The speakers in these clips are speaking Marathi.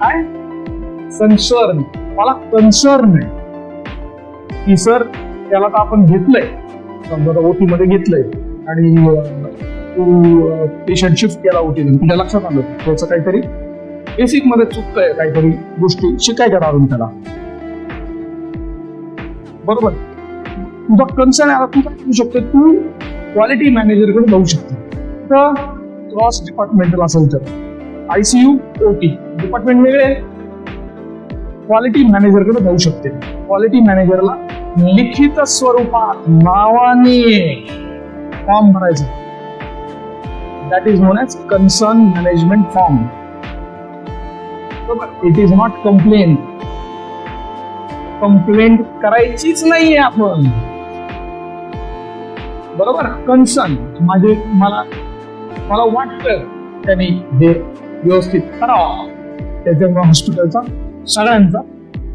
काय? कन्सर्न मला कन्सर्न आहे. की सर त्याला तर आपण घेतलंय. समजा ओटी मध्ये घेतलंय. आणि तू पेशंट शिफ्ट केला ओटी तुझ्या लक्षात आलं? त्याचं काहीतरी बेसिकमध्ये चुकतंय काहीतरी गोष्टी. शिकायच्या राहून त्याला? बरोबर? तुझा कन्सर्न आहे तू काय करू शकतो तू क्वालिटी मॅनेजरकडे जाऊ शकतो तर क्रॉस डिपार्टमेंटल असेल तर. आयसीयू ओटी डिपार्टमेंट वेगळे क्वालिटी मॅनेजरकडे जाऊ शकते. क्वालिटी मॅनेजरला लिखित स्वरूपात नावाने फॉर्म भरायचा. That is known as concern management form बरोबर? It is not complaint complaint करायचीच नाहीये आपण. बरोबर? कन्सर्न माझे म्हणजे मला मला वाटतं त्यांनी हे व्यवस्थित. करावं त्याच्यामुळे हॉस्पिटलचा सगळ्यांचा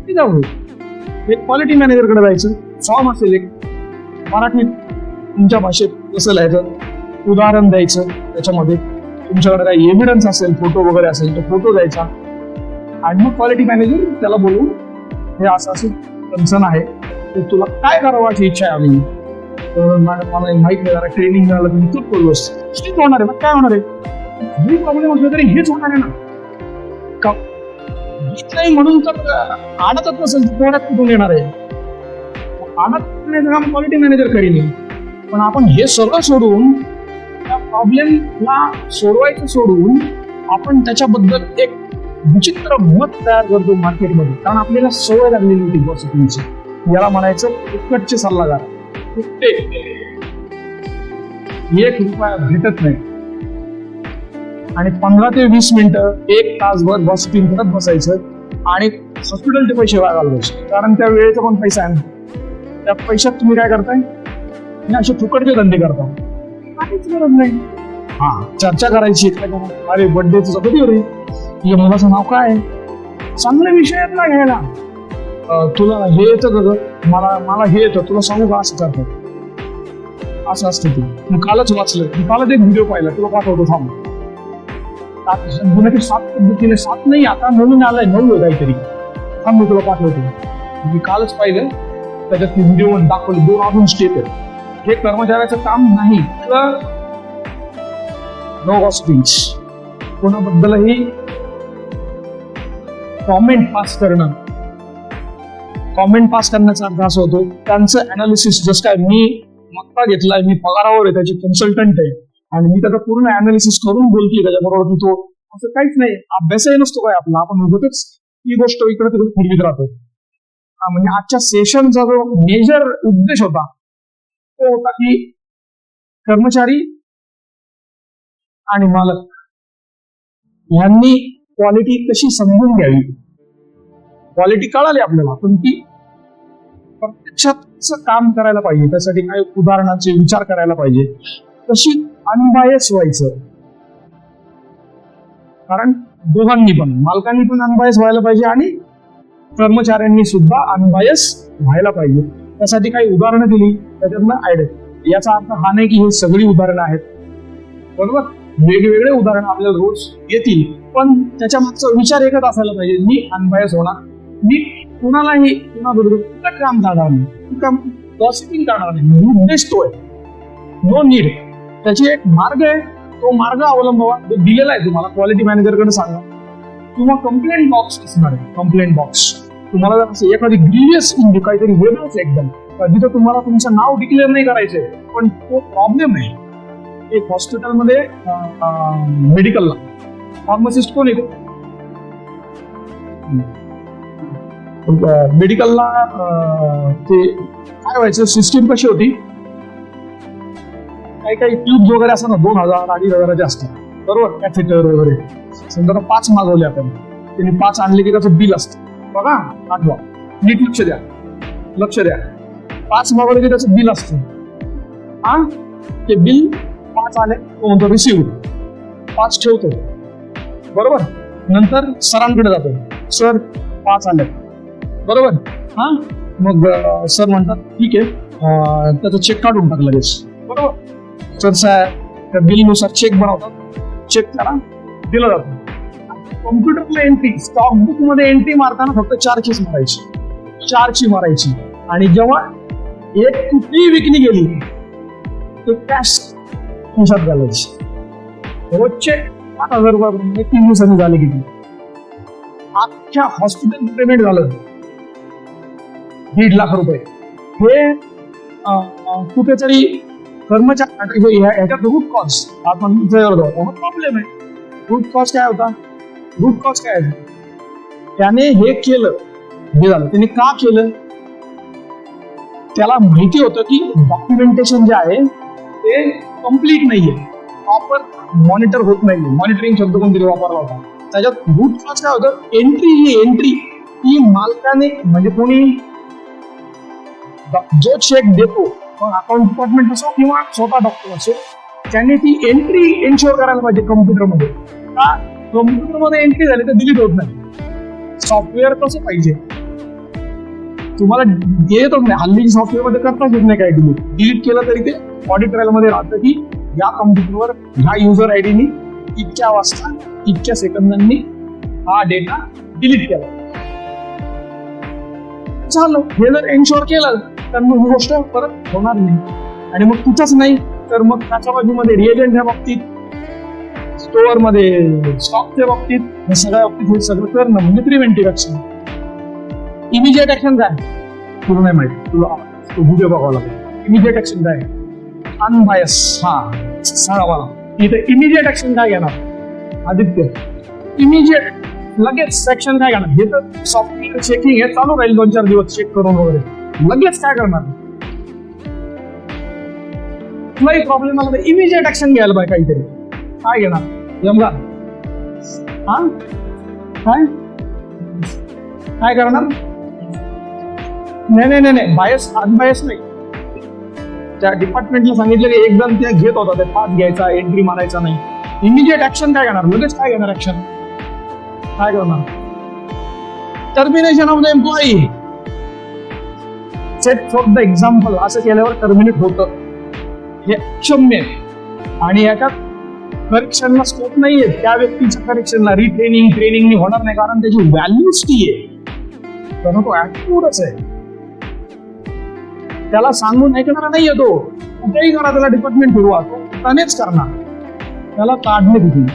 तिथं होईल. एक क्वालिटी मॅनेजरकडे जायचं फॉर्म असेल एक. मराठीत तुमच्या भाषेत कसं लिहायचं? उदाहरण द्यायचं त्याच्यामध्ये. तुमच्याकडे काही एव्हिडन्स असेल फोटो वगैरे असेल तर फोटो द्यायचा. आणि मग क्वालिटी मॅनेजर त्याला बोलून हे असं असं कन्सर्न आहे. तर तुला काय करावाची इच्छा आहे आम्ही तर मला मला माहीत नाही ट्रेनिंग मिळालं तुम्ही मी तूच बोललो असतो होणार आहे. मग काय होणार आहे? काही प्रॉब्लेम असला तरी हेच होणार आहे ना? का? नाही म्हणून तर आडतच नसेल तर कुठून येणार आहे? आडत करण्याचं काम क्वालिटी मॅनेजर करीन. पण आपण हे सगळं सोडून त्या प्रॉब्लेमला सोडवायचं सोडून आपण त्याच्याबद्दल एक विचित्र मत तयार करतो मार्केटमध्ये कारण आपल्याला सवय लागलेली होती गॉसिपिंगची याला म्हणायचं फुकटचे सल्लागार. एक रुपया भेटत नाही. आणि पंधरा ते वीस मिनिटं एक तासभर बस गॉसिपिंग करत बसायचं आणि हॉस्पिटलचे पैसे वाया घालवायचे. कारण त्या वेळेचा पण पैसा आहे. ना. त्या पैशात तुम्ही काय करताय? मी असे फुकटचे धंदे करता. काहीच गरज नाही. हा चर्चा करायची अरे बर्थडे तुझा कधी रे या मुलाचं नाव काय आहे? चांगले विषय आहेत ना घ्यायला. तुला हे येतं ग? मला मला हे येतं. तुला सांगू का असं करतात? असं असतं ते. मी कालच वाचलं. मी कालच एक व्हिडिओ पाहिला. तुला पाठवतो थांब. सात- गुन्ह्याची सात पद्धतीने सात नाही आता म्हणून आलाय नऊ काहीतरी. हा मी तुला पाठवतो. मी कालच पाहिलं त्याच्यात व्हिडिओ दाखवले दोन अजून स्टेप आहेत. हे कर्मचाऱ्याचं काम नाही तर नो गॉसिपिंग्स कोणाबद्दलही कॉमेंट पास करणं. कॉमेंट पास करण्याचा अर्थ असा होतो त्यांचं अनालिसिस जसं काय मी मक्का घेतलाय मी पगारावर आहे त्याची कन्सल्टंट आहे. आणि मी त्याचा पूर्ण अनालिसिस करून बोलतोय त्याच्याबरोबर की तो असं काहीच नाही अभ्यासही नसतो काय आपला. आपण उगतच ही गोष्ट इकडे तिकडे फिरवीत राहतो म्हणजे आजच्या सेशनचा जो मेजर उद्देश होता तो होता की कर्मचारी आणि मालक यांनी क्वालिटी कशी समजून घ्यावी? क्वालिटी कळाली आपल्याला पण ती प्रत्यक्षात काम करायला पाहिजे? त्यासाठी काही उदाहरणाचे विचार करायला पाहिजे? कशी अनबायस व्हायचं? कारण दोघांनी पण मालकांनी पण अनबायस व्हायला पाहिजे आणि कर्मचाऱ्यांनी सुद्धा अनबायस व्हायला पाहिजे. त्यासाठी काही उदाहरणं दिली त्याच्यातनं आयडिया याचा अर्थ हा नाही की हे सगळी उदाहरणं आहेत. बरोबर? वेगवेगळे उदाहरणं आपल्याला रोज येतील पण त्याच्या मागचा विचार एकच असायला पाहिजे मी अनबायस होणार मी कुणालाही कुणाबरोबर कुठं काम जाणार नाही काम गॉसिपिंग करणार नाही. उद्देश तो आहे नो नीड त्याची एक मार्ग आहे. तो मार्ग अवलंबावा. जो दिलेला आहे तुम्हाला क्वालिटी मॅनेजरकडे सांगा. किंवा कंप्लेंट बॉक्स असणार आहे. कंप्लेंट बॉक्स तुम्हाला जर असं एखादी ग्रिव्हियस म्हणजे काहीतरी वेगळंच एकदम. कधी तर तुम्हाला तुमचं नाव डिक्लेअर नाही करायचंय पण तो प्रॉब्लेम आहे. एक हॉस्पिटलमध्ये मेडिकलला फार्मसिस्ट कोण येतो मेडिकलला ते काय व्हायचं? सिस्टीम कशी होती? काही काही ट्यूब वगैरे असतात ना दोन हजार अडीच हजाराचे असतात. बरोबर? कॅथेटर वगैरे. समजा पाच मागवले आपण. त्यांनी पाच आणले की त्याचं बिल असतं. बघा आठवा. नीट लक्ष द्या. लक्ष द्या. पाच मागवले की त्याचं बिल असतं. हा? ते बिल पाच आले तो म्हणतो रिसिव्ह पाच ठेवतो. बरोबर? नंतर सरांकडे जातो. सर पाच आले. बरोबर? हा? मग सर म्हणतात ठीक आहे. अं, त्याचा चेक काढून टाक लगेच. बरोबर? सर साहेब त्या बिलनुसार चेक बनवतात. चेक करा. दिला जातो. कॉम्प्युटरला एंट्री स्टॉक बुकमध्ये एंट्री मारताना फक्त चारचीच मारायची. चारची मारायची. आणि जेव्हा एक कुठली विकली गेली ते कॅश खिशात घालायची. रोजचे आठ हजार रुपये तीन दिवसांनी झाले किती? अख्ख्या हॉस्पिटल पेमेंट झालं. दीड लाख रुपये. हे अं, कुठेतरी कर्मचारी ह्या- ह्याच्यात रूट कॉज आपण प्रॉब्लेम आहे. रूट कॉज काय होता? रूट कॉज काय आहे? त्याने हे केलं. हे झालं. त्याने का केलं? त्याला माहिती होतं की डॉक्युमेंटेशन जे आहे ते कंप्लीट नाहीये. प्रॉपर मॉनिटर होत नाहीये. मॉनिटरिंग शब्द कोणतरी वापरला होता. त्याच्यात रूट कॉज काय होतं? एंट्री ही एंट्री ही मालकाने म्हणजे कोणी? जो चेक देतो मग अकाउंट डिपार्टमेंट असो किंवा स्वतः डॉक्टर असो त्यांनी ती एंट्री एन्श्योर करायला पाहिजे कम्प्युटरमध्ये का? कम्प्युटरमध्ये एंट्री झाली तर डिलीट होत नाही. सॉफ्टवेअर कसं पाहिजे. तुम्हाला येतच नाही. हल्ली सॉफ्टवेअरमध्ये करताच येत नाही काय डिलीट डिलीट केलं तरी ते ऑडिट ट्रायलमध्ये राहतं की या कम्प्युटरवर ह्या युजर आयडीनी इतक्या वाजता इतक्या सेकंदांनी हा डेटा डिलीट केला. झालं. हे जर एन्श्योर केलं तर मग ही गोष्ट परत होणार नाही. आणि मग तिथंच नाही तर मग त्याच्या बाजूमध्ये रिएजंटच्या बाबतीत स्टोअरमध्ये स्टॉकच्या बाबतीत हे सगळ्या बाबतीत हे सगळं करणं म्हणजे प्रिव्हेंटिव्ह ऍक्शन इमिजिएट ऍक्शन काय? तुला नाही माहिती. तुला तो व्हिडिओ बघावा लागेल. इमिजिएट ऍक्शन काय? अनबायस हा. सांगा मला इथे इमिजिएट ऍक्शन काय घेणार? आदित्य. इमिजिएट लगेच सेक्शन काय घेणार? हे तर सॉफ्टवेअर चेकिंग हे चालू राहील दोन चार दिवस चेक करून वगैरे. लगेच काय करणार? कुठलाही प्रॉब्लेम आला तर इमिजिएट ऍक्शन घ्यायला पाहिजे काहीतरी. काय घेणार? जमला हा? काय? काय करणार? नाही नाही नाही नाही. बायस अनबायस नाही. त्या डिपार्टमेंटला सांगितलं की एकदम ते घेत होता ते पास घ्यायचा एंट्री मारायचा नाही. इमिजिएट ऍक्शन काय घेणार? लगेच काय घेणार ऍक्शन काय करणार? Termination of the employee set for the example असं केल्यावर टर्मिनेट होतं. हे अक्षम्य आहे. आणि याच्यात करेक्शनला स्कोप नाहीये. त्या व्यक्तीच्या करेक्शनला रिट्रेनिंग ट्रेनिंग होणार नाही कारण त्याची व्हॅल्यूच ती आहे. तर तो ऍटिट्यूडच आहे. त्याला सांगून ऐकणारा नाही येतो कुठेही करा त्याला डिपार्टमेंट फिरवा तो त्यानेच करणार. त्याला काढणे तिथे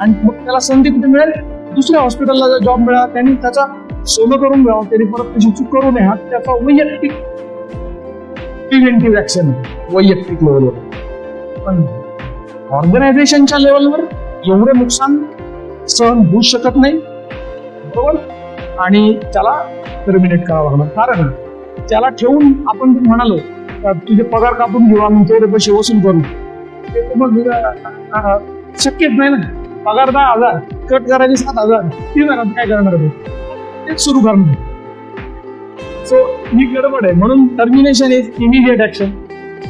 आणि मग त्याला संधी कुठे मिळेल? दुसऱ्या हॉस्पिटलला जर जॉब मिळाला त्यांनी त्याचा सोनं करून घ्यावं त्यांनी परत त्याची चूक करू नये. हा त्याचा वैयक्तिक प्रिव्हेंटिव्ह ऍक्शन वैयक्तिक लेवलवर पण ऑर्गनायझेशनच्या लेवलवर एवढे नुकसान सहन होऊ शकत नाही. बरोबर? आणि त्याला टर्मिनेट करावं लागणार. कारण त्याला ठेवून आपण म्हणालो तुझे पगार कापून घेऊ आम्ही तेवढे पैसे वसूल करू. ते मग शक्यच नाही ना. पगार दहा हजार कट करायचे सात हजार. तीन हजार काय करणार आहे? तेच सुरू करणार. सो ही गडबड आहे. म्हणून termination is immediate action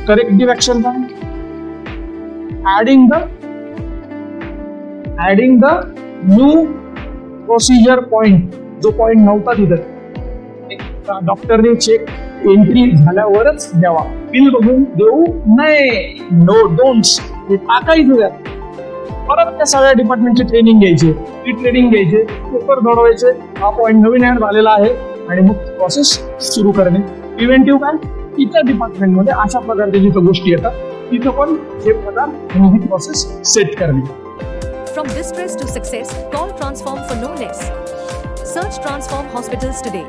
corrective action काय adding the adding the new procedure point जो पॉइंट नव्हता तिथं. डॉक्टरने चेक एंट्री झाल्यावरच द्यावा. बिल बघून देऊ नये. नो डोंट्स हे टाकायचं त्यात परत त्या सगळ्या डिपार्टमेंटची ट्रेनिंग घ्यायची. ती ट्रेनिंग घ्यायची. पेपर सोडवायचे हा पॉईंट नवीन ऍड झालेला आहे. आणि मग प्रोसेस सुरू करणे. प्रिव्हेंटिव्ह काय इतर डिपार्टमेंटमध्ये अशा प्रकारच्या जिथं गोष्टी येतात तिथं पण हे प्रकार आणि ही प्रोसेस सेट करणे. From distress to success, call Transform for no less. Search Transform Hospitals today.